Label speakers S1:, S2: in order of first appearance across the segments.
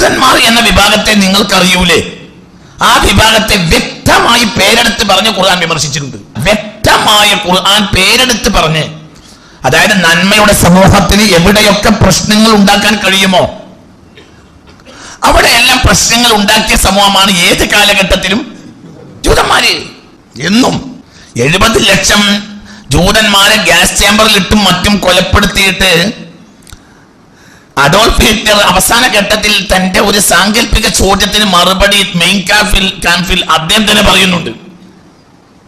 S1: ജൂതന്മാർ എന്ന വിഭാഗത്തെ നിങ്ങൾക്കറിയൂലേ? ആ വിഭാഗത്തെ വ്യക്തമായി പേരെടുത്ത് പറഞ്ഞ് ഖുർആൻ വിമർശിച്ചിട്ടുണ്ട്. വ്യക്തമായ ഖുർആൻ പേരെടുത്ത് പറഞ്ഞ്. അതായത് നന്മയുടെ സമൂഹത്തിന് എവിടെയൊക്കെ പ്രശ്നങ്ങൾ ഉണ്ടാക്കാൻ കഴിയുമോ? അവിടെയെല്ലാം പ്രശ്നങ്ങൾ ഉണ്ടാക്കിയ സമൂഹമാണ് ഏത് കാലഘട്ടത്തിലും ജൂതന്മാര് എന്നും എഴുപത് ലക്ഷം ജൂതന്മാരെ ഗ്യാസ് ചേമ്പറിൽ ഇട്ടും മറ്റും കൊലപ്പെടുത്തിയിട്ട് അഡോൾഫ് ഹിറ്റ്ലർ അവസാന ഘട്ടത്തിൽ തന്റെ ഒരു സാങ്കല്പിക ചോദ്യത്തിന് മറുപടി മെയിൻ ക്യാമ്പിൽ ക്യാമ്പിൽ അദ്ദേഹം തന്നെ പറയുന്നുണ്ട്.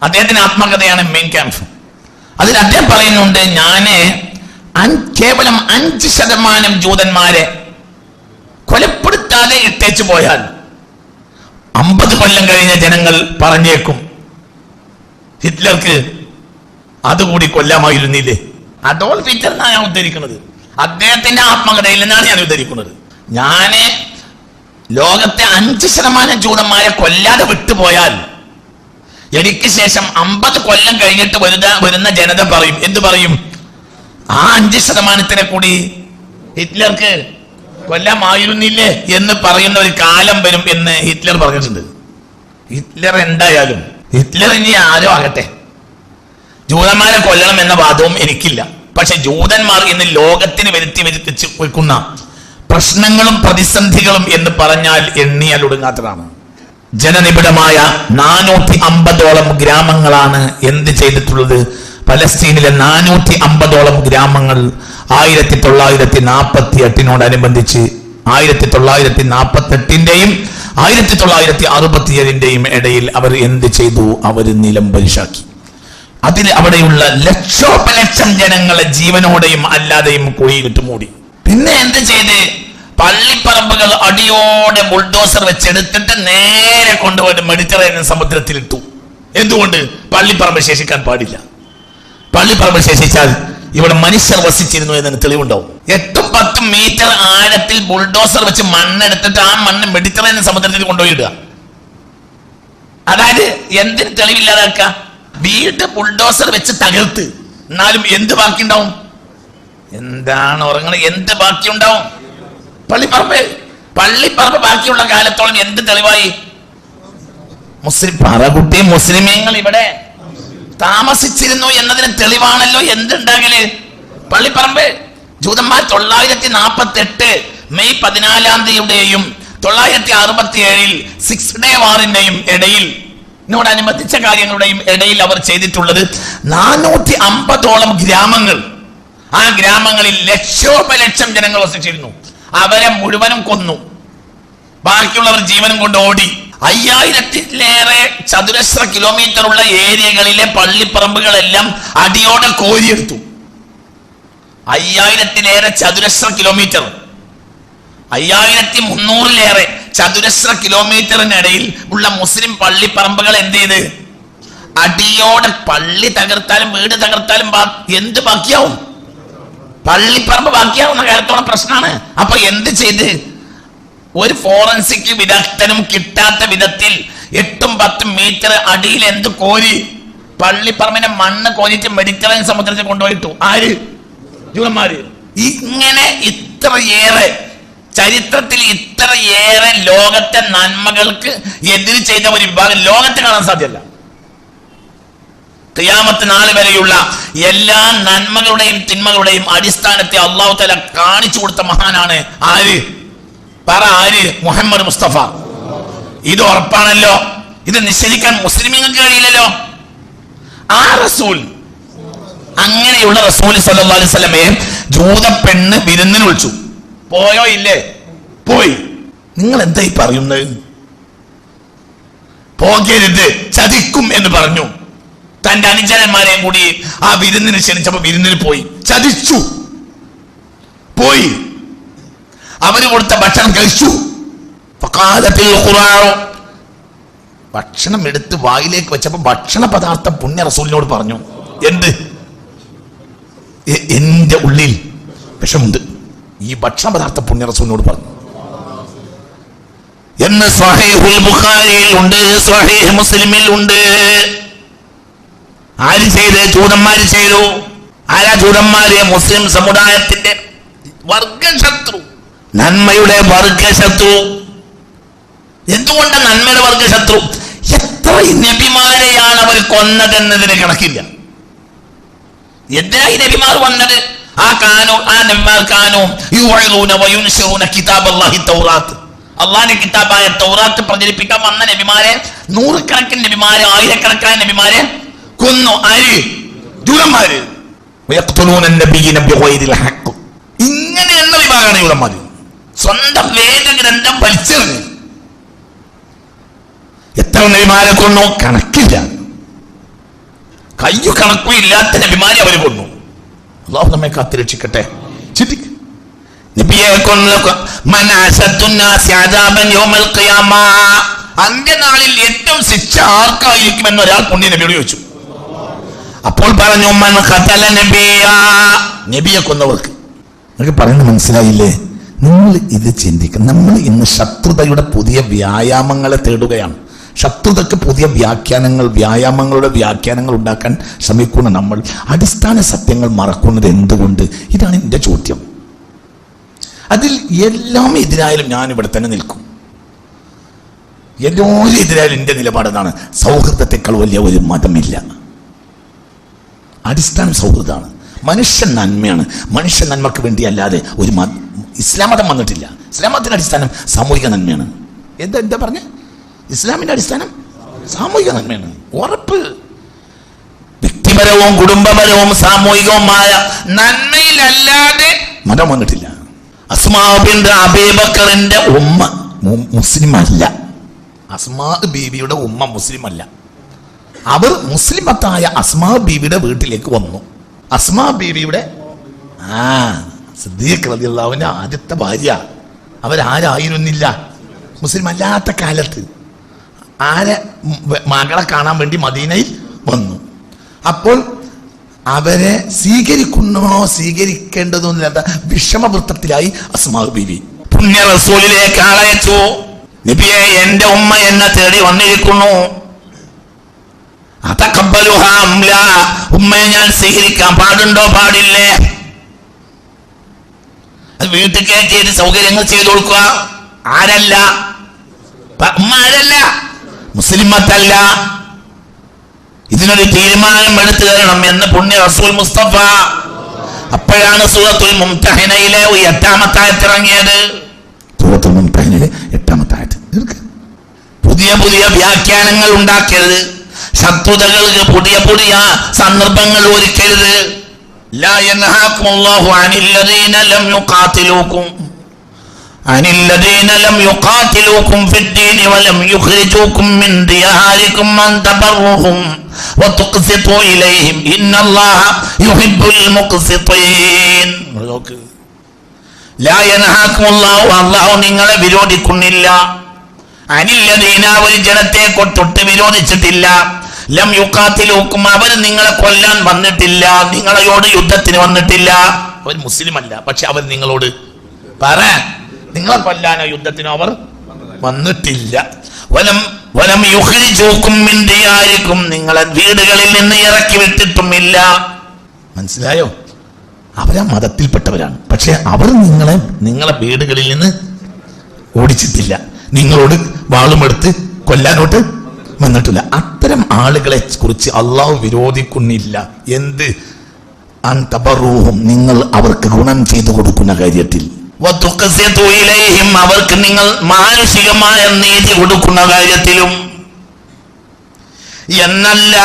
S1: അദ്ദേഹത്തിന്റെ ആത്മകഥയാണ് മെയിൻ ക്യാമ്പ്. അതിൽ അദ്ദേഹം പറയുന്നുണ്ട് ഞാൻ കേവലം അഞ്ച് ശതമാനം ജൂതന്മാരെ കൊലപ്പെടുത്താതെ ഇട്ടേച്ചു പോയാൽ അമ്പത് കൊല്ലം കഴിഞ്ഞ ജനങ്ങൾ പറഞ്ഞേക്കും. ഹിറ്റ്ലർക്ക് അതുകൂടി കൊല്ലാമായിരുന്നില്ലേ? അഡോൾഫ് ഹിറ്റ്ലർ ഞാൻ ഉദ്ധരിക്കുന്നത്. അദ്ദേഹത്തിന്റെ ആത്മകഥയിൽ നിന്നാണ് ഞാൻ ഉദ്ധരിക്കുന്നത്. ഞാൻ ലോകത്തെ അഞ്ച് ശതമാനം ജൂതന്മാരെ കൊല്ലാതെ വിട്ടുപോയാൽ എനിക്ക് ശേഷം അമ്പത് കൊല്ലം കഴിഞ്ഞിട്ട് വരുന്ന വരുന്ന ജനത പറയും എന്ത് പറയും? ആ അഞ്ച് ശതമാനത്തിനെ കൂടി ഹിറ്റ്ലർക്ക് കൊല്ലമായിരുന്നില്ലേ എന്ന് പറയുന്ന ഒരു കാലം വരും എന്ന് ഹിറ്റ്ലർ പറഞ്ഞിട്ടുണ്ട്. ഹിറ്റ്ലർ എന്തായാലും ഹിറ്റ്ലർ ഇനി ആരോ ആകട്ടെ. ജൂതന്മാരെ കൊല്ലണം എന്ന വാദവും എനിക്കില്ല. പക്ഷെ ജൂതന്മാർ ഇന്ന് ലോകത്തിന് വരുത്തി വരുത്തിച്ച് വെക്കുന്ന പ്രശ്നങ്ങളും പ്രതിസന്ധികളും എന്ന് പറഞ്ഞാൽ എണ്ണിയാൽ ഒടുങ്ങാത്തതാണ്. ജനനിബിഡമായ നാനൂറ്റി അമ്പതോളം ഗ്രാമങ്ങളാണ് എന്ത് ചെയ്തിട്ടുള്ളത്? പലസ്തീനിലെ നാനൂറ്റി അമ്പതോളം ഗ്രാമങ്ങൾ ആയിരത്തി തൊള്ളായിരത്തി നാൽപ്പത്തി എട്ടിനോടനുബന്ധിച്ച് ആയിരത്തി തൊള്ളായിരത്തി നാൽപ്പത്തി എട്ടിന്റെയും ആയിരത്തി തൊള്ളായിരത്തി അറുപത്തിയേഴിന്റെയും ഇടയിൽ അവർ എന്ത് ചെയ്തു? അവർ നിലംപരിശാക്കി അതിൽ അവിടെയുള്ള ലക്ഷോപലക്ഷം ജനങ്ങളെ ജീവനോടെയും അല്ലാതെയും കുഴിയിട്ട് മൂടി പിന്നെ എന്ത് ചെയ്ത്? പള്ളിപ്പറമ്പുകൾ അടിയോടെ ബുൾഡോസർ വെച്ചെടുത്തിട്ട് നേരെ കൊണ്ടുപോയിട്ട് മെഡിറ്ററേനിയൻ സമുദ്രത്തിലിട്ടു. എന്തുകൊണ്ട്? പള്ളിപ്പറമ്പ് ശേഷിക്കാൻ പാടില്ല. പള്ളിപ്പറമ്പ് ശേഷിച്ചാൽ ഇവിടെ മനുഷ്യർ വസിച്ചിരുന്നു എന്നതിന് തെളിവുണ്ടാവും. എട്ടും പത്തും മീറ്റർ ആഴത്തിൽ ബുൾഡോസർ വെച്ച് മണ്ണെടുത്തിട്ട് ആ മണ്ണ് മെഡിറ്ററേനിയൻ സമുദ്രത്തിൽ കൊണ്ടുപോയി കൊണ്ടുപോയിടുക അതായത് എന്തിന് തെളിവില്ലാതാക്കുക? വീട് ബുൾഡോസർ വെച്ച് തകർത്ത്. എന്നാലും എന്ത് ബാക്കിയുണ്ടാവും? എന്താണ് ഉറങ്ങണ? എന്ത് ബാക്കിയുണ്ടാവും? പള്ളിപ്പറമ്പ്. പള്ളിപ്പറമ്പ് ബാക്കിയുള്ള കാലത്തോളം എന്ത് തെളിവായി? മുസ്ലിം പറകുട്ടി മുസ്ലിമീങ്ങൾ ഇവിടെ താമസിച്ചിരുന്നു എന്നതിന് തെളിവാണല്ലോ എന്തുണ്ടാകൽ? പള്ളിപ്പറമ്പ് ജൂതന്മാർ തൊള്ളായിരത്തി നാൽപ്പത്തി എട്ട് മെയ് പതിനാലാം തീയതിയുടെയും തൊള്ളായിരത്തി അറുപത്തി ഏഴിൽ സിക്സ് ഡേ വാറിന്റെയും ഇടയിൽ ഇതിനോടനുബന്ധിച്ച കാര്യങ്ങളുടെയും ഇടയിൽ അവർ ചെയ്തിട്ടുള്ളത് നാനൂറ്റി അമ്പതോളം ഗ്രാമങ്ങൾ. ആ ഗ്രാമങ്ങളിൽ ലക്ഷോപലക്ഷം ജനങ്ങൾ വസിച്ചിരുന്നു. അവരെ മുഴുവനും കൊന്നു. ബാക്കിയുള്ളവർ ജീവനും കൊണ്ട് ഓടി. അയ്യായിരത്തിലേറെ ചതുരശ്ര കിലോമീറ്റർ ഉള്ള ഏരിയകളിലെ പള്ളിപ്പറമ്പുകളെല്ലാം അടിയോടെ കോരിയെടുത്തു. അയ്യായിരത്തിലേറെ ചതുരശ്ര കിലോമീറ്റർ അയ്യായിരത്തി മുന്നൂറിലേറെ ചതുരശ്ര കിലോമീറ്ററിനിടയിൽ ഉള്ള മുസ്ലിം പള്ളിപ്പറമ്പുകൾ എന്ത് ചെയ്ത്? അടിയോടെ പള്ളി തകർത്താലും വീട് തകർത്താലും എന്ത് ബാക്കിയാവും? പള്ളിപ്പറമ്പ് ബാക്കിയാവുന്ന കാര്യത്തോളം പ്രശ്നമാണ് അപ്പൊ എന്ത് ചെയ്ത്? ഒരു ഫോറൻസിക് വിദഗ്ധനും കിട്ടാത്ത വിധത്തിൽ എട്ടും പത്തും മീറ്റർ അടിയിൽ എന്ത് കോരി പള്ളിപ്പറമ്പിനെ മണ്ണ് കോരിച്ച് മെഡിറ്ററേനിയൻ സമുദ്രത്തിൽ കൊണ്ടുപോയിട്ടു. ആര്? ജൂതന്മാര്. ഇങ്ങനെ ഇത്രയേറെ ചരിത്രത്തിൽ ഇത്രയേറെ ലോകത്തെ നന്മകൾക്ക് എതിര് ചെയ്ത ഒരു വിഭാഗം ലോകത്തെ കാണാൻ സാധ്യല്ല. ക്രിയാമത്ത് നാൾ വരെയുള്ള എല്ലാ നന്മകളുടെയും തിന്മകളുടെയും അടിസ്ഥാനത്തെ അള്ളാഹു തല കാണിച്ചു കൊടുത്ത മഹാനാണ് ആര്? പറ ആര്? മുഹമ്മദ് മുസ്തഫ. ഇത് ഉറപ്പാണല്ലോ? ഇത് നിഷേധിക്കാൻ മുസ്ലിമീങ്ങൾക്ക് കഴിയില്ലല്ലോ? ആ റസൂൽ അങ്ങനെയുള്ള റസൂൽ സല്ലല്ലാഹു അലൈഹി വസല്ലമയെ ജൂത പെണ്ണ് വിരുന്നിന് വിളിച്ചു. പോയോ ഇല്ലേ? പോയി. നിങ്ങൾ എന്തായി പറയുന്നത്? പോകരുത് ചതിക്കും എന്ന് പറഞ്ഞു. തന്റെ അനുജനന്മാരെയും കൂടി ആ വിരുന്നിന് ക്ഷണിച്ചപ്പോ വിരുന്നിന് പോയി. ചതിച്ചു. പോയി. അവർ കൊടുത്ത ഭക്ഷണം കഴിച്ചു. ഭക്ഷണം എടുത്ത് വായിലേക്ക് വെച്ചപ്പോ ഭക്ഷണ പദാർത്ഥം പുണ്യ റസൂലിനോട് പറഞ്ഞു. എന്ത്? എന്റെ ഉള്ളിൽ വിഷമുണ്ട്. ഈ ഭക്ഷണ പദാർത്ഥം പുണ്യറസൂലിനോട് പറഞ്ഞു. എന്ന് സ്വഹീഹുൽ ബുഖാരിയിൽ ഉണ്ട് സ്വഹീഹ് മുസ്ലിമിൽ ഉണ്ട്. ആര് ചെയ്ത്? ജൂതന്മാര് ചെയ്തു. ആരാ ജൂതന്മാര്? മുസ്ലിം സമുദായത്തിന്റെ വർഗശത്രു. നന്മയുടെ വർഗശത്രു. എന്തുകൊണ്ട് നന്മയുടെ വർഗശത്രു? എത്ര നബിമാരെയാണ് അവർ കൊന്നതെന്നതിന് കണക്കില്ല. എന്തിനാ ഈ നബിമാർ വന്നത് ആ കാനോ ആ നബിമാർ കാനോ യുവഴൂന വയുൻശൂന കിതാബ് അല്ലാഹി തൗറാത്ത്. അള്ളാഹിന്റെ കിതാബായ തൗറാത്ത് പ്രചരിപ്പിക്കാൻ വന്ന നബിമാരെ നൂറുകണക്കിന് നബിമാരെ ആയിരക്കണക്കിന് നബിമാരെ കൊന്നു ആര് ജൂതന്മാര്. ഇങ്ങനെ എന്ന വിഭാഗമാണ് ജൂതന്മാര്. സ്വന്തം വേദഗ്രന്ഥം വലിച്ചെറിഞ്ഞു. എത്ര നബിമാരെ കൊന്നു? കണക്കില്ല. കയ്യു കണക്കും ഇല്ലാത്ത നബിമാരെ അവർ കൊന്നു. അള്ളാഹു നമ്മെ കാത്തിരക്ഷിക്കട്ടെ. ചിന്തിക്ക് നബിയെ അന്ത്യനാളിൽ ഏറ്റവും ശിക്ഷ ആർക്കായിരിക്കും എന്ന് ഒരാൾ പുണ്യ നബിയോട് ചോദിച്ചു. അപ്പോൾ പറഞ്ഞു മൻ ഖതല നബിയെ. കൊന്നവർക്ക്. നിങ്ങൾക്ക് പറയുന്നത് മനസ്സിലായില്ലേ? നിങ്ങൾ ഇത് ചിന്തിക്കണം. നമ്മൾ ഇന്ന് ശത്രുതയുടെ പുതിയ വ്യായാമങ്ങളെ തേടുകയാണ്. ശത്രുതയ്ക്ക് പുതിയ വ്യാഖ്യാനങ്ങൾ വ്യായാമങ്ങളുടെ വ്യാഖ്യാനങ്ങൾ ഉണ്ടാക്കാൻ ശ്രമിക്കുന്ന നമ്മൾ അടിസ്ഥാന സത്യങ്ങൾ മറക്കുന്നത് എന്തുകൊണ്ട്? ഇതാണ് എന്റെ ചോദ്യം. അതിൽ എല്ലാം എതിരായാലും ഞാൻ ഇവിടെ തന്നെ നിൽക്കും. എല്ലാവരും എതിരായാലും എന്റെ നിലപാടെന്നാണ് സൗഹൃദത്തെക്കാൾ വലിയ ഒരു മതമില്ല. അടിസ്ഥാന സൗഹൃദമാണ്. മനുഷ്യൻ നന്മയാണ്. മനുഷ്യ നന്മക്ക് വേണ്ടി അല്ലാതെ ഒരു ഇസ്ലാം മതം വന്നിട്ടില്ല. ഇസ്ലാം മതത്തിന്റെ അടിസ്ഥാനം സാമൂഹിക നന്മയാണ്. എന്താ എന്താ പറഞ്ഞ? ഇസ്ലാമിന്റെ അടിസ്ഥാനം സാമൂഹിക നന്മയാണ്. ഉറപ്പ്. വ്യക്തിപരവും കുടുംബപരവും സാമൂഹികവുമായ നന്മയിലല്ലാതെ മതം വന്നിട്ടില്ല. അസ്മാബിന്റെ അബേബക്കറിന്റെ ഉമ്മ മുസ്ലിം അല്ല അസ്മാ ബീവിയുടെ ഉമ്മ മുസ്ലിം അല്ല അവർ മുസ്ലിമത്തായ അസ്മാ ബീവിയുടെ വീട്ടിലേക്ക് വന്നു. അസ്മാ ബീവിയുടെ ആ സിദ്ദീഖ് റളിയല്ലാഹുവിന്റെ ആദ്യത്തെ ഭാര്യ. അവരാരായിരുന്നില്ല. മുസ്ലിം അല്ലാത്ത കാലത്ത്. ആരെ മകളെ കാണാൻ വേണ്ടി മദീനയിൽ വന്നു. അപ്പോൾ അവരെ സ്വീകരിക്കണമോ സ്വീകരിക്കേണ്ടതോ എന്നില്ലാത്ത വിഷമവൃത്തത്തിലായി അസ്മാ ബീവി. പുണ്യ റസൂലിലേക്ക് ആളയച്ചു. നബിയെ എന്റെ ഉമ്മ എന്നെ തേടി വന്നിരിക്കുന്നു. ഉമ്മയെ ഞാൻ സ്വീകരിക്കാൻ പാടുണ്ടോ പാടില്ലേ? അത് വീട്ടിൽ കയറ്റിയിട്ട് സൗകര്യങ്ങൾ ചെയ്തു കൊടുക്കുക. ആരല്ല? ഉമ്മ ആരല്ല? മുസ്ലിമത്തല്ല ഇതിനൊരു തീരുമാനം എടുത്തു തരണം എന്ന് പുണ്യ റസൂൽ മുസ്തഫ അപ്പോഴാണ് സൂറത്തുൽ മുംതഹിനയിലെ ഒരു എട്ടാമത്തായത്ത് ഇറങ്ങിയത് സൂറത്തുൽ മുംതഹിനയിലെ എട്ടാമത്തായത്ത് പുതിയ പുതിയ വ്യാഖ്യാനങ്ങൾ ഉണ്ടാക്കരുത് ശത്രുതകൾക്ക് പുതിയ പുതിയ സന്ദർഭങ്ങൾ ഒരുക്കരുത് لا ينهاكم الله عن الذين لم يقاتلوكم عن الذين لم يقاتلوكم في الدين ولم يخرجوكم من دياركم أن تبروهم وتقسطوا إليهم إن الله يحب المقسطين لا ينهاكم الله الله നിങ്ങളെ വിരോധിക്കുന്നില്ല അനില്ലദീന ഒരു ജനത്തെ തൊട്ട് വിരോധിച്ചിട്ടില്ല ലം യുക്കാത്തിലൂക്കും അവർ നിങ്ങളെ കൊല്ലാൻ വന്നിട്ടില്ല നിങ്ങളോട് യുദ്ധത്തിന് വന്നിട്ടില്ല അവർ മുസ്ലിം അല്ല പക്ഷെ അവർ നിങ്ങളോട് പറ നിങ്ങളെ കൊല്ലാനോ യുദ്ധത്തിനോ അവർ വന്നിട്ടില്ല. വലം വലം യുഹരിജൂക്കും ആയിരിക്കും നിങ്ങളെ വീടുകളിൽ നിന്ന് ഇറക്കി വിട്ടിട്ടുമില്ല. മനസ്സിലായോ? അവരാ മതത്തിൽപ്പെട്ടവരാണ്. പക്ഷെ അവർ നിങ്ങളെ നിങ്ങളെ വീടുകളിൽ നിന്ന് ഓടിച്ചിട്ടില്ല. നിങ്ങളോട് വാളുമെടുത്ത് കൊല്ലാനോട്ട് വന്നിട്ടില്ല. അത്തരം ആളുകളെ കുറിച്ച് അള്ളാഹു വിരോധിക്കുന്നില്ല. എന്ത്? അന്തബറൂഹും നിങ്ങൾ അവർക്ക് ഗുണം ചെയ്തു കൊടുക്കുന്ന കാര്യത്തിൽ. അവർക്ക് നിങ്ങൾ മാനുഷികമായ നീതി കൊടുക്കുന്ന കാര്യത്തിലും. എന്നല്ല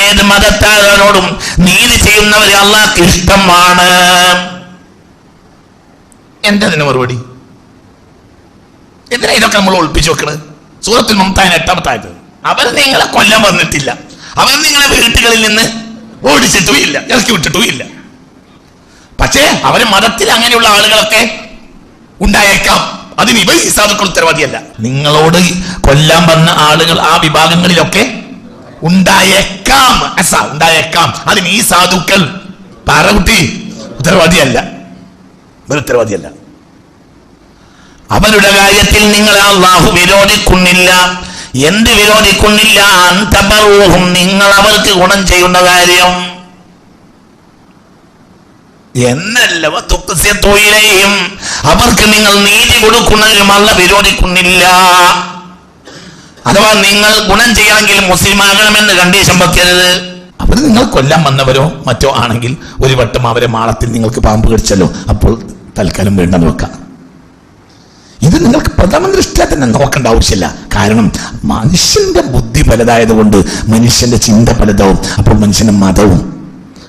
S1: ഏത് മതത്താരോടും നീതി ചെയ്യുന്നവരെ അള്ളാഹ്ക്ക് ഇഷ്ടമാണ്. എന്താ അതിന് മറുപടി? എന്തിനാ ഇതൊക്കെ നമ്മൾ ഒളിപ്പിച്ചു വെക്കണത്? സൂറത്തിൽ മമതാൻ എട്ടാമത്തായത്. അവർ നിങ്ങളെ കൊല്ലം വന്നിട്ടില്ല. അവർ നിങ്ങളെ വീട്ടുകളിൽ നിന്ന് ഓടിച്ചിട്ടുമില്ല ഇറക്കി വിട്ടിട്ടുമില്ല. പക്ഷേ അവരെ മതത്തിൽ അങ്ങനെയുള്ള ആളുകളൊക്കെ ഉണ്ടായേക്കാം. അതിന് ഇവ ഈ സാധുക്കൾ ഉത്തരവാദിയല്ല. നിങ്ങളോട് കൊല്ലാൻ വന്ന ആളുകൾ ആ വിഭാഗങ്ങളിലൊക്കെ ഉണ്ടായേക്കാം അസ ഉണ്ടായേക്കാം. അതിന് ഈ സാധുക്കൾ പാറകുട്ടി ഉത്തരവാദിയല്ല. ഉത്തരവാദിയല്ല. അവരുടെ കാര്യത്തിൽ നിങ്ങൾ അള്ളാഹു വിരോധിക്കുന്നില്ല. എന്ത് വിരോധിക്കുന്നില്ല? അന്തപർവവും നിങ്ങൾ അവർക്ക് ഗുണം ചെയ്യുന്ന കാര്യം എന്നല്ല തുക്കസ്യത്തോയിലെയും അവർക്ക് നിങ്ങൾ നീതി കൊടുക്കുന്നതിനും അല്ല വിരോധിക്കുന്നില്ല. അഥവാ നിങ്ങൾ ഗുണം ചെയ്യണമെങ്കിൽ മുസ്ലിം ആകണമെന്ന് കണ്ടീഷൻ വെക്കരുത്. അവർ നിങ്ങൾ കൊല്ലാൻ വന്നവരോ മറ്റോ ആണെങ്കിൽ ഒരു വട്ടം അവരെ മാളത്തിൽ നിങ്ങൾക്ക് പാമ്പ് കടിച്ചല്ലോ. അപ്പോൾ തൽക്കാലം വേണ്ട വെക്കാം ഇത് നിങ്ങൾക്ക് പ്രഥമ ദൃഷ്ടിയ തന്നെ നോക്കേണ്ട ആവശ്യമില്ല. കാരണം മനുഷ്യന്റെ ബുദ്ധി പലതായതുകൊണ്ട് മനുഷ്യന്റെ ചിന്ത പലതാവും. അപ്പോൾ മനുഷ്യന്റെ മതവും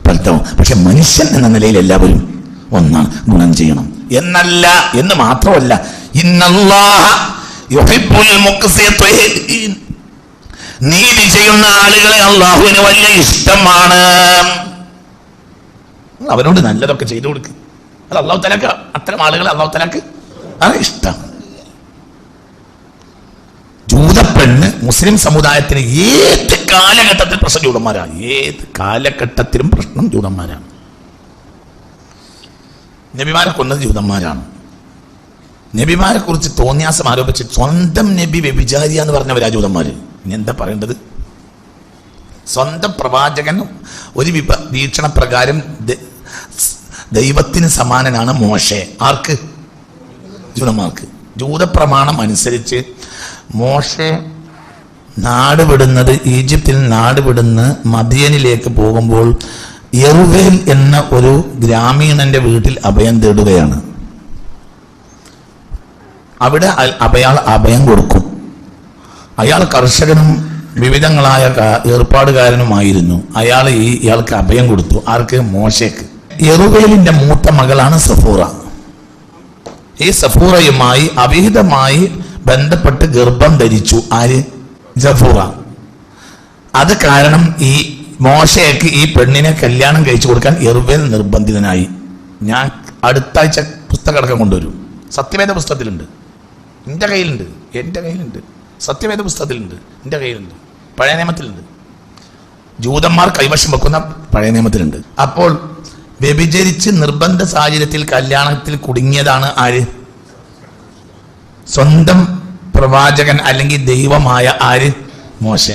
S1: പലതാവും പക്ഷെ മനുഷ്യൻ എന്ന നിലയിൽ എല്ലാവരും ഒന്നാണ് ഗുണം ചെയ്യണം. എന്നല്ല എന്ന് മാത്രമല്ല. നീതി ചെയ്യുന്ന ആളുകളെ അള്ളാഹുവിന് വലിയ ഇഷ്ടമാണ്. അവനോട് നല്ലതൊക്കെ ചെയ്തു കൊടുക്കുക അത് അള്ളാഹു തലക്ക് അത്തരം ആളുകളെ അള്ളാഹു തലക്ക്. അത് ഇഷ്ടം. ജൂതപ്പെണ്ണ് മുസ്ലിം സമുദായത്തിന് ഏത് കാലഘട്ടത്തിൽ പ്രശ്നം ജൂതന്മാരാണ് ഏത് കാലഘട്ടത്തിലും പ്രശ്നം ജൂതന്മാരാണ് നബിമാരെ കൊന്നത് ജൂതന്മാരാണ് നബിമാരെ കുറിച്ച് തോന്നിയാസം ആരോപിച്ച് സ്വന്തം നബി വ്യഭിചാരിയ എന്ന് പറഞ്ഞവരാ ജൂതന്മാര് ഇനി എന്താ പറയേണ്ടത്? സ്വന്തം പ്രവാചകൻ ഒരു വിപ വീക്ഷണ പ്രകാരം ദൈവത്തിന് സമാനനാണ് മോശെ. ആർക്ക്? ജൂതന്മാർക്ക് ജൂതപ്രമാണം അനുസരിച്ച് മോശെ നാട് വിടുന്നത് ഈജിപ്തിൽ നാട് വിടുന്ന് മദിയനിലേക്ക് പോകുമ്പോൾ യറുവേൽ എന്ന ഒരു ഗ്രാമീണന്റെ വീട്ടിൽ അഭയം തേടുകയാണ്. അവിടെ അയാൾ അഭയം കൊടുക്കും. അയാൾ കർഷകനും വിവിധങ്ങളായ ഏർപ്പാടുകാരനുമായിരുന്നു. അയാൾ ഈ ഇയാൾക്ക് അഭയം കൊടുത്തു. ആർക്ക്? മോശയ്ക്ക് യറുവേലിന്റെ മൂത്ത മകളാണ് സഫൂറ. ഈ സഫൂറയുമായി അവിഹിതമായി ബന്ധപ്പെട്ട് ഗർഭം ധരിച്ചു. ആര്? ജഫൂറ. അത് കാരണം ഈ മോശയ്ക്ക് ഈ പെണ്ണിനെ കല്യാണം കഴിച്ചു കൊടുക്കാൻ എറുവേൽ നിർബന്ധിതനായി. ഞാൻ അടുത്ത ആഴ്ച പുസ്തകമടക്കം കൊണ്ടുവരും. സത്യവേദ പുസ്തകത്തിലുണ്ട്. എന്റെ കയ്യിലുണ്ട്. എന്റെ കയ്യിലുണ്ട്. സത്യവേദ പുസ്തകത്തിലുണ്ട്. എന്റെ കയ്യിലുണ്ട്. പഴയ നിയമത്തിലുണ്ട്. ജൂതന്മാർ കൈവശം വെക്കുന്ന പഴയ നിയമത്തിലുണ്ട്. അപ്പോൾ വ്യഭിചരിച്ച് നിർബന്ധ സാഹചര്യത്തിൽ കല്യാണത്തിൽ കുടുങ്ങിയതാണ് ആര്? സ്വന്തം പ്രവാചകൻ അല്ലെങ്കിൽ ദൈവമായ ആര്? മോശ.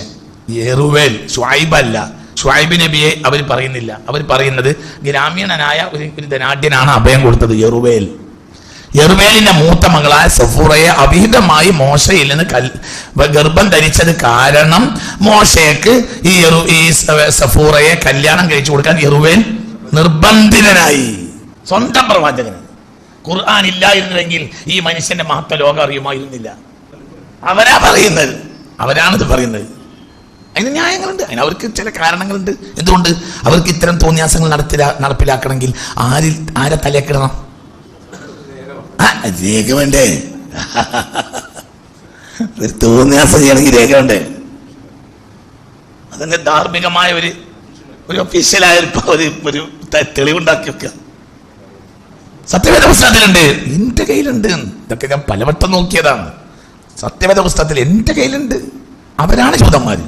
S1: യെറുവേൽ സ്വായിബല്ല ഷ്വായിബ് നബിയെ അവർ പറയുന്നില്ല. അവർ പറയുന്നത് ഗ്രാമീണനായ ഒരു ഒരു ധനാഢ്യനാണ് അഭയം കൊടുത്തത് യെറുവേൽ യെറുവേലിന്റെ മൂത്ത മകളായ സഫൂറയെ അവിഹിതമായി മോശയിൽ നിന്ന് കൽ ഗർഭം ധരിച്ചത് കാരണം മോശയ്ക്ക് ഈ യെറു ഈ സഫൂറയെ കല്യാണം കഴിച്ചു കൊടുക്കാൻ യെറുവേൽ നിർബന്ധിതനായി. സ്വന്തം പ്രവാചകന് ഖുർആൻ ഇല്ലായിരുന്നുവെങ്കിൽ ഈ മനുഷ്യന്റെ മഹത്വ ലോകം അറിയുമായിരുന്നില്ല. അവരാ പറയുന്നത്. അവരാണിത് പറയുന്നത്. അതിന് ന്യായങ്ങളുണ്ട്. അതിന് അവർക്ക് ചില കാരണങ്ങളുണ്ട്. എന്തുകൊണ്ട്? അവർക്ക് ഇത്തരം തോന്നിയാസങ്ങൾ നടത്തില നടപ്പിലാക്കണമെങ്കിൽ ആരിൽ ആരെ തലയക്കിടണം? രേഖ വേണ്ടേ ഒരു തോന്നിയാസം ചെയ്യണമെങ്കിൽ രേഖ വേണ്ടേ അതിന്റെ ധാർമ്മികമായ ഒരു ഒരു ഒഫീഷ്യലായ ഒരു ഒരു തെളിവുണ്ടാക്കി വെക്കുക സത്യവേദ പുസ്തകത്തിലുണ്ട്. എന്റെ കയ്യിലുണ്ട്. ഇതൊക്കെ ഞാൻ പലവട്ടം നോക്കിയതാണ്. സത്യവേദ പുസ്തകത്തിൽ എന്റെ കയ്യിലുണ്ട്. അവരാണ് ജൂതന്മാർ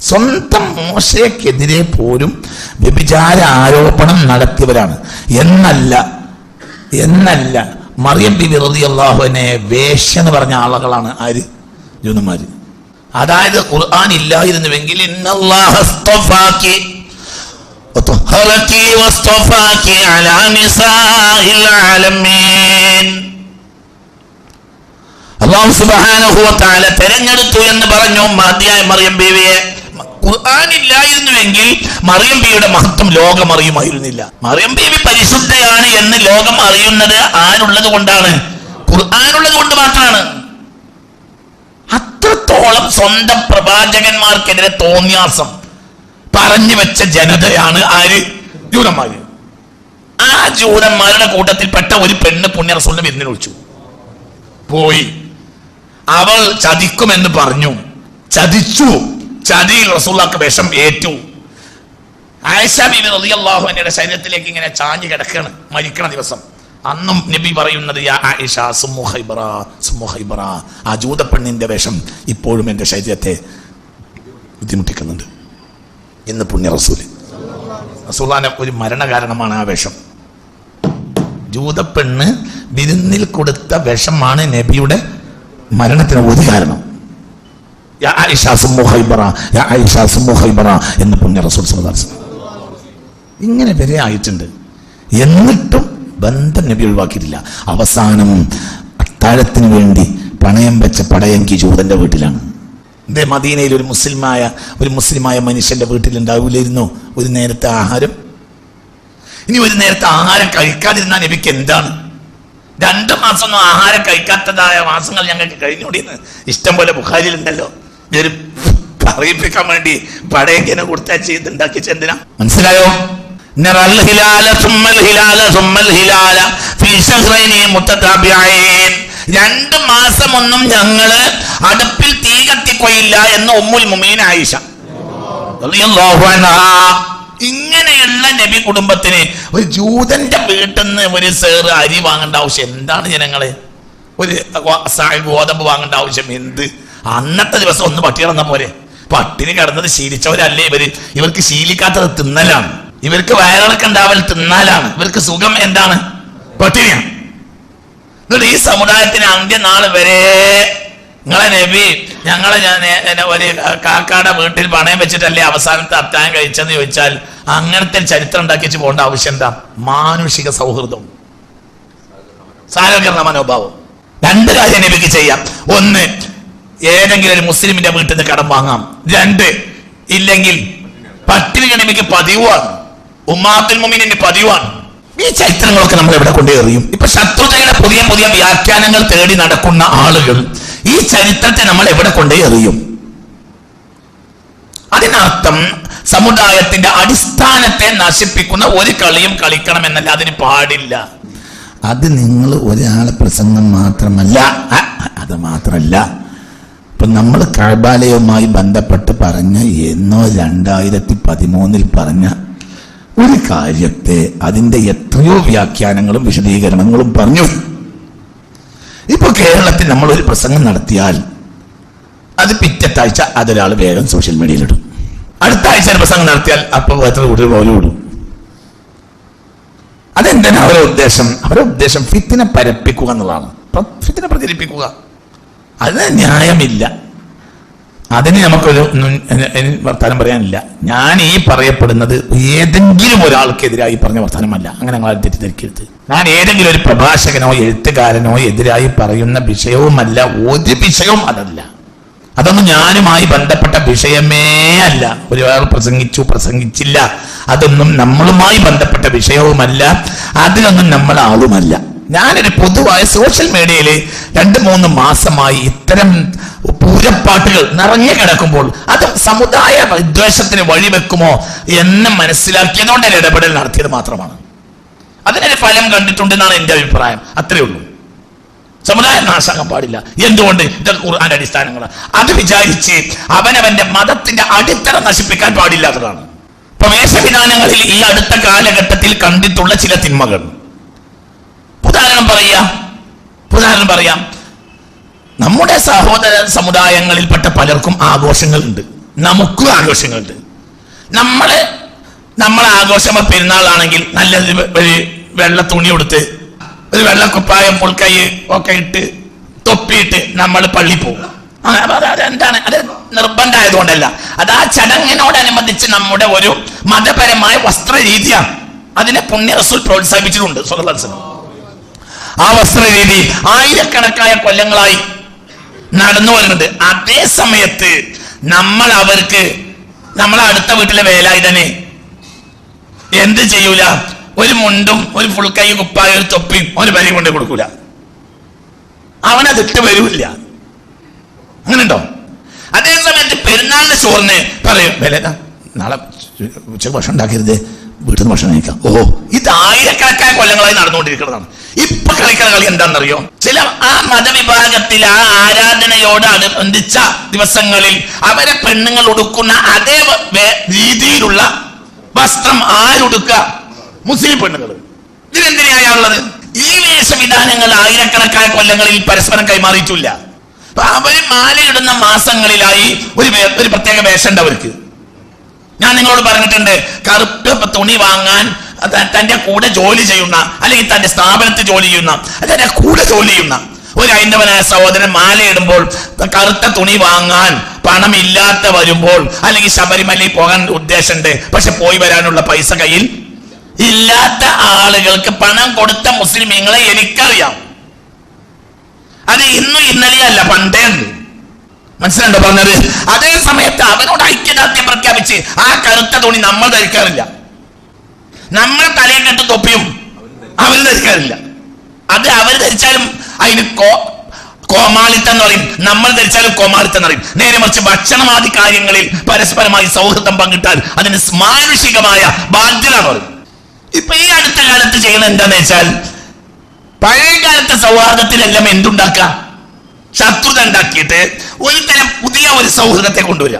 S1: സ്വന്തം മോശയ്ക്കെതിരെ പോലും വ്യഭിചാര ആരോപണം നടത്തിയവരാണ്. എന്നല്ല എന്നല്ല മറിയം ബിബി വിറതി അള്ളാഹുവിനെ വേഷ എന്ന് പറഞ്ഞ ആളുകളാണ് ആര്? ജൂതന്മാർ അതായത് ഖുർആൻ ഇല്ലായിരുന്നുവെങ്കിൽ ഇന്നല്ലാഹ തെരഞ്ഞെടുത്തു എന്ന് പറഞ്ഞു മാധ്യായ മറിയം ബീവിയെ. ഖുർആൻ ഇല്ലായിരുന്നുവെങ്കിൽ മറിയം ബീവിയുടെ മഹത്വം ലോകം അറിയുമായിരുന്നില്ല. മറിയം ബീവി പരിശുദ്ധയാണ് എന്ന് ലോകം അറിയുന്നത് ആരുള്ളത് കൊണ്ടാണ്? ഖുർആാനുള്ളത് കൊണ്ട് മാത്രമാണ്. അത്രത്തോളം സ്വന്തം പ്രവാചകന്മാർക്കെതിരെ തോന്നിയാസം പറഞ്ഞു വെച്ച ജനതയാണ് ആര്? ജൂതന്മാര് ആ ജൂതന്മാരുടെ കൂട്ടത്തിൽപ്പെട്ട ഒരു പെണ്ണ് പുണ്യ റസൂലിനെ പോയി. അവൾ ചതിക്കുമെന്ന് പറഞ്ഞു. ചതിച്ചു. ചതിയിൽ റസൂള്ളാക്ക് വിഷം ഏറ്റു. ആയിഷ ബീബി റളിയല്ലാഹു അൻഹയുടെ ശരീരത്തിലേക്ക് ഇങ്ങനെ ചാഞ്ഞു കിടക്കാണ്. മരിക്കണ ദിവസം. അന്നും നബി പറയുന്നത് ആ ജൂതപ്പെണ്ണിന്റെ വേഷം ഇപ്പോഴും എന്റെ ശരീരത്തെ ബുദ്ധിമുട്ടിക്കുന്നുണ്ട്. എന്ന് പുണ്യ റസൂൽ. റസൂലാന്റെ ഒരു മരണകാരണമാണ് ആ വേഷം. ജൂതപ്പെണ്ണ് വിരുന്നിൽ കൊടുത്ത വിഷമാണ് നബിയുടെ മരണത്തിന് ഒരു കാരണം. എന്ന് പുണ്യ റസൂൽ. ഇങ്ങനെ വരെ ആയിട്ടുണ്ട്. എന്നിട്ടും ബന്ധം നബി ഒഴിവാക്കിയിട്ടില്ല. അവസാനം അത്താഴത്തിന് വേണ്ടി പണയം വെച്ച പടയങ്കി ജൂതന്റെ വീട്ടിലാണ്. ഇതേ മദീനയിൽ ഒരു മുസ്ലിമായ ഒരു മുസ്ലിമായ മനുഷ്യന്റെ വീട്ടിലുണ്ടാവില്ലായിരുന്നു. ഒരു നേരത്തെ ആഹാരം. ഇനി ഒരു നേരത്തെ ആഹാരം കഴിക്കാതിരുന്നാൽ നബിക്ക് എന്താണ്? രണ്ട് മാസമൊന്നും ആഹാരം കഴിക്കാത്തതായ മാസങ്ങൾ ഞങ്ങൾക്ക് കഴിഞ്ഞുകൂടിയെന്ന് ഇഷ്ടം പോലെ ഉണ്ടല്ലോ. ഞാൻ അറിയിപ്പിക്കാൻ വേണ്ടി പടയങ്ങനെ കൊടുത്താൽ ചെയ്ത് ഉണ്ടാക്കി ചെന്തിനാ മനസ്സിലായോ? രണ്ട് മാസമൊന്നും ഞങ്ങൾ അടുപ്പിൽ തീ കത്തിക്കൊയില്ല എന്ന് ഉമ്മുൽ മുമീൻ ആയിഷ. ഇങ്ങനെയുള്ള നബി കുടുംബത്തിന് ഒരു ജൂതന്റെ വീട്ടിൽ നിന്ന് ഒരു സേറ് അരി വാങ്ങേണ്ട ആവശ്യം എന്താണ് ജനങ്ങളെ? ഒരു ഗോതമ്പ് വാങ്ങേണ്ട ആവശ്യം എന്ത്? അന്നത്തെ ദിവസം ഒന്ന് പട്ടി കിടന്ന പോലെ. പട്ടിണി കിടന്നത് ശീലിച്ചവരല്ലേ ഇവർ? ഇവർക്ക് ശീലിക്കാത്തത് തിന്നലാണ്. ഇവർക്ക് വയറിളക്കം ഉണ്ടാവൽ തിന്നാലാണ്. ഇവർക്ക് സുഖം എന്താണ്? പട്ടിണിയാണ്. ഈ സമുദായത്തിന് അന്ത്യനാൾ വരെ നിങ്ങളെ നബി ഞങ്ങളെ ഞാൻ ഒരു കാക്കാടെ വീട്ടിൽ പണയം വെച്ചിട്ടല്ലേ അവസാനത്തെ അത്യാഹം കഴിച്ചെന്ന് ചോദിച്ചാൽ അങ്ങനത്തെ ചരിത്രം ഉണ്ടാക്കി വെച്ച് പോകേണ്ട ആവശ്യം എന്താ? മാനുഷിക സൗഹൃദം. സാരകരണ മനോഭാവം. രണ്ട് കാര്യം നബിക്ക് ചെയ്യാം. ഒന്ന് ഏതെങ്കിലും ഒരു മുസ്ലിമിന്റെ വീട്ടിൽ നിന്ന് കടം വാങ്ങാം. രണ്ട് ഇല്ലെങ്കിൽ പട്ടിണി നബിക്ക് പതിവാണ്. ഉമ്മാത്തുൽ മുമിനിന് പതിവാണ്. ഈ ചരിത്രങ്ങളൊക്കെ നമ്മൾ ഇവിടെ കൊണ്ടേ എറിയും? ഇപ്പൊ ശത്രുതയുടെ പുതിയ പുതിയ വ്യാഖ്യാനങ്ങൾ തേടി നടക്കുന്ന ആളുകൾ ഈ ചരിത്രത്തെ നമ്മൾ എവിടെ കൊണ്ടേ എറിയും? അതിനർത്ഥം സമുദായത്തിന്റെ അടിസ്ഥാനത്തെ നശിപ്പിക്കുന്ന ഒരു കളിയും കളിക്കണം എന്നല്ല അതിന് പാടില്ല. അത് നിങ്ങൾ ഒരാളെ പ്രസംഗം മാത്രമല്ല അത് മാത്രമല്ല. ഇപ്പൊ നമ്മൾ കഴബാലയവുമായി ബന്ധപ്പെട്ട് പറഞ്ഞ എന്നോ രണ്ടായിരത്തി പതിമൂന്നിൽ പറഞ്ഞ ഒരു കാര്യത്തെ അതിന്റെ എത്രയോ വ്യാഖ്യാനങ്ങളും വിശദീകരണങ്ങളും പറഞ്ഞു. കേരളത്തിൽ നമ്മൾ ഒരു പ്രസംഗം നടത്തിയാൽ അത് പിറ്റത്താഴ്ച അതൊരാൾ വേഗം സോഷ്യൽ മീഡിയയിലിടും അടുത്ത ആഴ്ച ഒരു പ്രസംഗം നടത്തിയാൽ അപ്പൊ എത്ര കൂടുതൽ പോലും ഇടും. അതെന്താണ് അവരുടെ ഉദ്ദേശം? അവരുടെ ഉദ്ദേശം ഫിത്തിനെ പരപ്പിക്കുക എന്നുള്ളതാണ്. ഫിത്തിനെ പ്രചരിപ്പിക്കുക. അത് ന്യായമില്ല. അതിന് നമുക്കൊരു വർത്തമാനം പറയാനില്ല. ഞാൻ ഈ പറയപ്പെടുന്നത് ഏതെങ്കിലും ഒരാൾക്കെതിരായി പറഞ്ഞ വർത്താനമല്ല. അങ്ങനെ ഞങ്ങൾ തെറ്റിദ്ധരിക്കരുത്. ഞാൻ ഏതെങ്കിലും ഒരു പ്രഭാഷകനോ എഴുത്തുകാരനോ എതിരായി പറയുന്ന വിഷയവുമല്ല ഒരു വിഷയവും അതല്ല. അതൊന്നും ഞാനുമായി ബന്ധപ്പെട്ട വിഷയമേ അല്ല. ഒരുപാട് പ്രസംഗിച്ചു പ്രസംഗിച്ചില്ല. അതൊന്നും നമ്മളുമായി ബന്ധപ്പെട്ട വിഷയവുമല്ല. അതിനൊന്നും നമ്മൾ ആളുമല്ല. ഞാനൊരു പൊതുവായ സോഷ്യൽ മീഡിയയിൽ രണ്ട് മൂന്ന് മാസമായി ഇത്തരം പൂരപ്പാട്ടുകൾ നിറഞ്ഞു കിടക്കുമ്പോൾ അത് സമുദായ വിദ്വേഷത്തിന് വഴിവെക്കുമോ എന്ന് മനസ്സിലാക്കിയതുകൊണ്ട് ഇടപെടൽ നടത്തിയത് മാത്രമാണ്. അതിനൊരു ഫലം കണ്ടിട്ടുണ്ടെന്നാണ് എന്റെ അഭിപ്രായം. അത്രേ ഉള്ളൂ. സമുദായം നാശാക്കാൻ പാടില്ല. എന്തുകൊണ്ട്? ഇതൊക്കെ ഖുർആന്റെ അടിസ്ഥാനങ്ങളാണ് അത് വിചാരിച്ച് അവനവന്റെ മതത്തിന്റെ അടിത്തറ നശിപ്പിക്കാൻ പാടില്ലാത്തതാണ്. ഇപ്പൊ വേഷവിധാനങ്ങളിൽ ഈ അടുത്ത കാലഘട്ടത്തിൽ കണ്ടിട്ടുള്ള ചില തിന്മകൾ. ഉദാഹരണം പറയാ. ഉദാഹരണം പറയാം. നമ്മുടെ സഹോദര സമുദായങ്ങളിൽപ്പെട്ട പലർക്കും ആഘോഷങ്ങളുണ്ട്. നമുക്കും ആഘോഷങ്ങളുണ്ട്. നമ്മൾ നമ്മളെ ആഘോഷം പെരുന്നാളാണെങ്കിൽ നല്ല ഒരു- വെള്ള തുണി കൊടുത്ത് ഒരു വെള്ള കുപ്പായം പുൽക്കൈ ഒക്കെ ഇട്ട് തൊപ്പിയിട്ട് നമ്മൾ പള്ളി പോകും. അതെന്താണ് അത് നിർബന്ധമായതുകൊണ്ടല്ല. അത് ആ ചടങ്ങിനോടനുബന്ധിച്ച് നമ്മുടെ ഒരു മതപരമായ വസ്ത്ര രീതിയാണ് അതിനെ പുണ്യ റസൂൽ പ്രോത്സാഹിപ്പിച്ചിട്ടുണ്ട്. വസല്ലം. ആ വസ്ത്രരീതി ആയിരക്കണക്കായ കൊല്ലങ്ങളായി നടന്നു വരുന്നത്. അതേ സമയത്ത് നമ്മൾ അവർക്ക് നമ്മളെ അടുത്ത വീട്ടിലെ വേലായി തന്നെ എന്ത് ചെയ്യൂല? ഒരു മുണ്ടും ഒരു ഫുൾ കൈ കുപ്പായ ഒരു തൊപ്പിയും ഒരു വരി കൊണ്ട് കൊടുക്കൂല. അവനത് ഇട്ട് വരൂല്ല. അങ്ങനെയുണ്ടോ? അതേ സമയത്ത് പെരുന്നാളിന് ചോറിന് പറയും വില നാളെ ഉച്ചയ്ക്ക് ഭക്ഷണം ഉണ്ടാക്കരുത്. വീട്ടിൽ നിന്ന് ഭക്ഷണം കഴിക്കാം. ഓ ഇത് ആയിരക്കണക്കായ കൊല്ലങ്ങളായി നടന്നുകൊണ്ടിരിക്കുന്നതാണ്. ഇപ്പൊ കളിക്കുന്ന കളി എന്താണെന്നറിയോ? ചില ആ മതവിഭാഗത്തിൽ ആ ആരാധനയോട് അനുബന്ധിച്ച ദിവസങ്ങളിൽ അവരെ പെണ്ണുങ്ങൾ ഉടുക്കുന്ന അതേ രീതിയിലുള്ള വസ്ത്രം ആരുടുക്ക? മുസ്ലിം പെണ്ണുകൾ ഇതിനെന്തിനായുള്ളത് ഈ വേഷവിധാനങ്ങൾ ആയിരക്കണക്കായ കൊല്ലങ്ങളിൽ പരസ്പരം കൈമാറിയിട്ടില്ല. അപ്പൊ അവർ മാലയിടുന്ന മാസങ്ങളിലായി ഒരു ഒരു പ്രത്യേക വേഷം ഉണ്ട് അവർക്ക്. ഞാൻ നിങ്ങളോട് പറഞ്ഞിട്ടുണ്ട് കറുപ്പ് തുണി വാങ്ങാൻ തന്റെ കൂടെ ജോലി ചെയ്യുന്ന അല്ലെങ്കിൽ തന്റെ സ്ഥാപനത്തിൽ ജോലി ചെയ്യുന്ന അല്ലെങ്കിൽ തന്റെ കൂടെ ജോലി ചെയ്യുന്ന. ഒരു ഹൈന്ദവനായ സഹോദരൻ മാലയിടുമ്പോൾ കറുത്ത തുണി വാങ്ങാൻ പണമില്ലാത്ത വരുമ്പോൾ അല്ലെങ്കിൽ ശബരിമലയിൽ പോകാൻ ഉദ്ദേശമുണ്ട്. പക്ഷെ പോയി വരാനുള്ള പൈസ കയ്യിൽ ഇല്ലാത്ത ആളുകൾക്ക് പണം കൊടുത്ത മുസ്ലിമീങ്ങളെ എനിക്കറിയാം. അത് ഇന്നും ഇന്നലെയല്ല പണ്ടേ മനസ്സിലുണ്ടോ പറഞ്ഞത്? അതേ സമയത്ത് അവനോട് ഐക്യദാർഢ്യം പ്രഖ്യാപിച്ച് ആ കറുത്ത തുണി നമ്മൾ ധരിക്കാറില്ല. നമ്മൾ തലയിൽ കെട്ട് തൊപ്പിയും അവർ ധരിക്കാറില്ല. അത് അവർ ധരിച്ചാലും അതിന് കോ കോമാളിത്തം എന്ന് പറയും. നമ്മൾ ധരിച്ചാലും കോമാളിത്തം എന്ന് പറയും. നേരെ മറിച്ച് ഭക്ഷണമാദി കാര്യങ്ങളിൽ പരസ്പരമായി സൗഹൃദം പങ്കിട്ടാൽ അതിന് മാനുഷികമായ ബാധ്യത എന്ന് പറയും. ഇപ്പൊ ഈ അടുത്ത കാലത്ത് ചെയ്യുന്നത് എന്താന്ന് വെച്ചാൽ പഴയ കാലത്തെ സൗഹാർദ്ദത്തിലെല്ലാം എന്തുണ്ടാക്ക ശത്രുത ഉണ്ടാക്കിയിട്ട് ഒരു തരം പുതിയ ഒരു സൗഹൃദത്തെ കൊണ്ടുവരിക.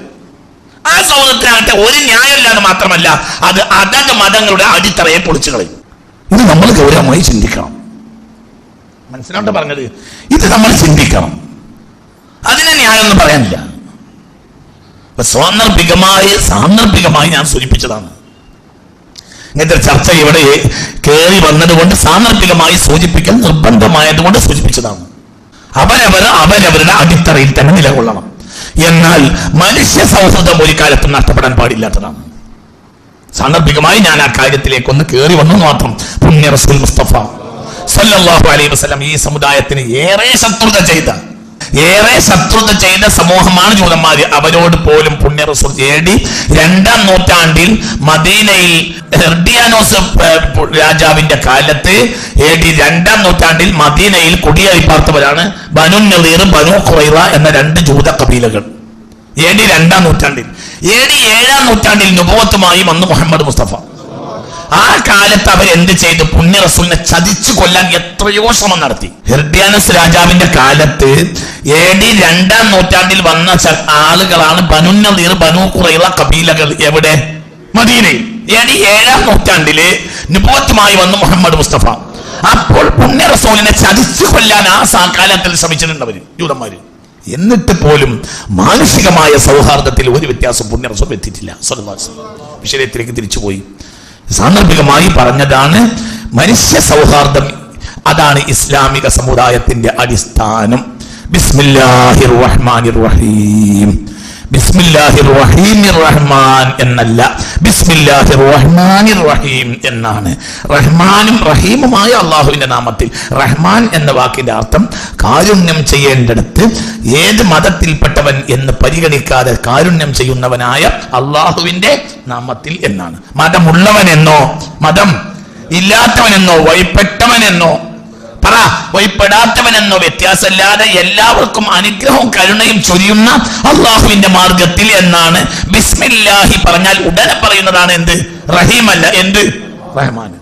S1: ആ സൗഹൃദത്തിനാകട്ടെ ഒരു ന്യായമില്ലാന്ന് മാത്രമല്ല അത് അതത് മതങ്ങളുടെ അടിത്തറയെ പൊളിച്ചു കളയും ഇത് നമ്മൾ ഗൗരവമായി ചിന്തിക്കണം. മനസ്സിലോട്ട് പറഞ്ഞത്? ഇത് നമ്മൾ ചിന്തിക്കണം. അതിനെ ന്യായം ഒന്നും പറയാനില്ല സാന്ദർഭികമായി സാന്ദർഭികമായി ഞാൻ സൂചിപ്പിച്ചതാണ്. ഇങ്ങനത്തെ ചർച്ച ഇവിടെ കയറി വന്നതുകൊണ്ട് സാന്ദർഭികമായി സൂചിപ്പിക്കൽ നിർബന്ധമായതുകൊണ്ട് സൂചിപ്പിച്ചതാണ്. അവരവർ അവരവരുടെ അടിത്തറയിൽ തന്നെ നിലകൊള്ളണം. എന്നാൽ മനുഷ്യ സൗഹൃദം ഒരു കാലത്തും നഷ്ടപ്പെടാൻ പാടില്ലാത്തതാണ്. സാന്ദർഭികമായി ഞാൻ ആ കാര്യത്തിലേക്ക് ഒന്ന് കയറി വന്നു മാത്രം. പുണ്യ റസൂൽ മുസ്തഫ. സല്ലല്ലാഹു അലൈഹി വസല്ലം ഈ സമുദായത്തിന് ഏറെ ശത്രുത ചെയ്ത ഏറെ ശത്രുത ചെയ്ത സമൂഹമാണ് ജൂതന്മാര്. അവരോട് പോലും പുണ്യ റസൂൽ തേടി രണ്ടാം നൂറ്റാണ്ടിൽ മദീനയിൽ ഹെർഡിയാനോസ് രാജാവിന്റെ കാലത്ത് എ ഡി രണ്ടാം നൂറ്റാണ്ടിൽ മദീനയിൽ കുടിയേറി പാർത്തവരാണ് ബനു നദീർ ബനു ഖുറൈറ എന്ന രണ്ട് ജൂത കബീലകൾ. എ ഡി രണ്ടാം നൂറ്റാണ്ടിൽ. എ ഡി ഏഴാം നൂറ്റാണ്ടിൽ നുപോത്തുമായി വന്നു മുഹമ്മദ് മുസ്തഫ. ആ കാലത്ത് അവർ എന്ത് ചെയ്തു? പുണ്യ റസൂലിനെ ചതിച്ചു കൊല്ലാൻ എത്രയോ ശ്രമം നടത്തി. ഹെർഡിയാനസ് രാജാവിന്റെ കാലത്ത് എ ഡി രണ്ടാം നൂറ്റാണ്ടിൽ വന്ന ആളുകളാണ് ബനുന്ന നദീർ ബനു കുറയുള്ള കബീലകൾ എവിടെ? മദീനയിൽ. എ ഡി ഏഴാം നൂറ്റാണ്ടിൽ നിപോത്തുമായി വന്നു മുഹമ്മദ് മുസ്തഫ. അപ്പോൾ പുണ്യ റസൂലിനെ ചതിച്ചു കൊല്ലാൻ ആ സാക്കാലത്തിൽ ശ്രമിച്ചിട്ടുണ്ട് അവർ ജൂതന്മാര്. എന്നിട്ട് പോലും മാനസികമായ സൗഹാർദ്ദത്തിൽ ഒരു വ്യത്യാസം പുണ്യ എത്തിയിട്ടില്ല. വസല്ലം. വിഷയത്തിലേക്ക് തിരിച്ചുപോയി. സാന്ദർഭികമായി പറഞ്ഞതാണ് മനുഷ്യ സൗഹാർദ്ദം. അതാണ് ഇസ്ലാമിക സമുദായത്തിന്റെ അടിസ്ഥാനം. ബിസ്മില്ലാഹിർ റഹ്മാനിർ റഹീം. ബിസ്മില്ലാഹിർ റഹ്മാൻ എന്നല്ല. ബിസ്മില്ലാഹിർ റഹ്മാനിർ റഹീം എന്നാണ്. റഹ്മാനും റഹീമുമായ അള്ളാഹുവിന്റെ നാമത്തിൽ. റഹ്മാൻ എന്ന വാക്കിന്റെ അർത്ഥം കാരുണ്യം ചെയ്യേണ്ടടുത്ത് ഏത് മതത്തിൽപ്പെട്ടവൻ എന്ന് പരിഗണിക്കാതെ കാരുണ്യം ചെയ്യുന്നവനായ അള്ളാഹുവിന്റെ നാമത്തിൽ എന്നാണ്. മതമുള്ളവനെന്നോ മതം ഇല്ലാത്തവനെന്നോ വഴിപ്പെട്ടവനെന്നോ പറ. വഴിപ്പെടാത്തവനെന്നോ വ്യത്യാസമില്ലാതെ എല്ലാവർക്കും അനുഗ്രഹവും കരുണയും ചൊരിയുന്ന അള്ളാഹുവിന്റെ മാർഗത്തിൽ എന്നാണ്. ബിസ്മില്ലാഹി പറഞ്ഞാൽ ഉടനെ പറയുന്നതാണ് എന്ത്? റഹീമല്ല എന്ത്? റഹ്മാൻ.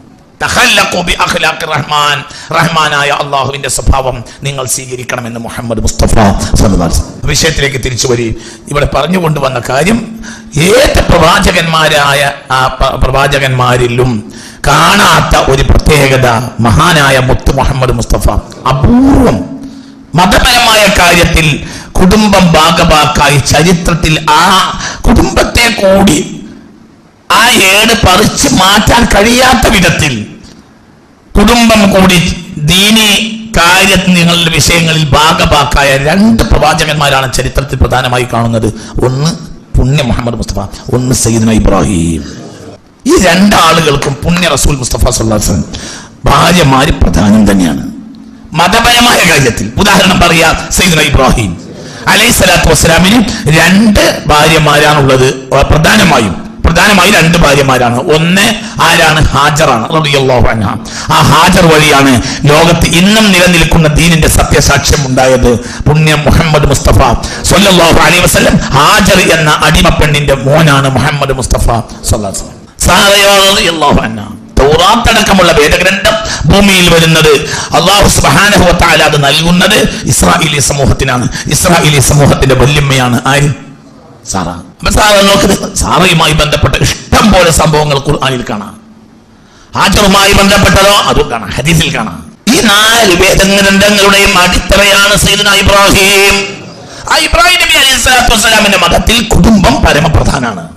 S1: റഹ്മാൻ. റഹ്മാനായ അള്ളാഹുവിന്റെ സ്വഭാവം നിങ്ങൾ സ്വീകരിക്കണമെന്ന് മുഹമ്മദ് മുസ്തഫ. വിഷയത്തിലേക്ക് തിരിച്ചു വരി. ഇവിടെ പറഞ്ഞു കൊണ്ടുവന്ന കാര്യം ഏത് പ്രവാചകന്മാരായ ആ പ്രവാചകന്മാരിലും കാണാത്ത ഒരു പ്രത്യേകത മഹാനായ മുത്തു മുഹമ്മദ് മുസ്തഫ. അപൂർവം മതപരമായ കാര്യത്തിൽ കുടുംബം ഭാഗഭാക്കായി ചരിത്രത്തിൽ ആ കുടുംബത്തെ കൂടി ആ ഏട് പറിച്ച് മാറ്റാൻ കഴിയാത്ത വിധത്തിൽ കുടുംബം കൂടി ദീനി കാര്യങ്ങളുടെ വിഷയങ്ങളിൽ ഭാഗഭാക്കായ രണ്ട് പ്രവാചകന്മാരാണ് ചരിത്രത്തിൽ പ്രധാനമായി കാണുന്നത്. ഒന്ന് പുണ്യ മുഹമ്മദ് മുസ്തഫ ഒന്ന് സയ്യിദ്ന ഇബ്രാഹിം. ഈ രണ്ടാളുകൾക്കും പുണ്യ റസൂൽ മുസ്തഫ വസല്ലം ഭാര്യമാര് പ്രധാനം തന്നെയാണ്. മതപരമായ കാര്യത്തിൽ ഉദാഹരണം പറയാ സൈദ് ഇബ്രാഹിം. അലൈഹി സ്വലാത്തു വസ്സലാമിന് രണ്ട് ഭാര്യമാരാണുള്ളത്. പ്രധാനമായും പ്രധാനമായി രണ്ട് ഭാര്യമാരാണ്. ഒന്ന് ആരാണ്? ഹാജറാണ്. ആ ഹാജർ വഴിയാണ് ലോകത്ത് ഇന്നും നിലനിൽക്കുന്ന ദീനിന്റെ സത്യസാക്ഷ്യം ഉണ്ടായത് പുണ്യ മുഹമ്മദ് മുസ്തഫ സൊല്ലാഹു അലൈഹി വസല്ലം. ഹാജർ എന്ന അടിമ പെണ്ണിന്റെ മോനാണ് മുഹമ്മദ് മുസ്തഫ സല്ലല്ലാഹു അടക്കമുള്ള വേദഗ്രന്ഥം ഭൂമിയിൽ വരുന്നത് അള്ളാഹു സുബ്ഹാനഹു വ അത് നൽകുന്നത് ഇസ്രായേലി സമൂഹത്തിനാണ്. ഇസ്രായേലി സമൂഹത്തിന്റെ വല്യമ്മയാണ്. ആര്? സാറ. അപ്പൊ സാറ നോക്കുന്നത് സാറയുമായി ബന്ധപ്പെട്ട ഇഷ്ടം പോലെ സംഭവങ്ങൾ ഖുർആനിൽ കാണാം. ഹാജറുമായി ബന്ധപ്പെട്ടതോ? അതും കാണാം. ഹദീസിൽ കാണാം. ഈ നാല് വേദഗ്രന്ഥങ്ങളുടെയും അടിത്തറയാണ് സൈദന ഇബ്രാഹിം. ആ ഇബ്രാഹിം നബി അലൈഹി സ്വലാത്തു വസ്സലാമിന്റെ മതത്തിൽ കുടുംബം പരമപ്രധാനാണ്.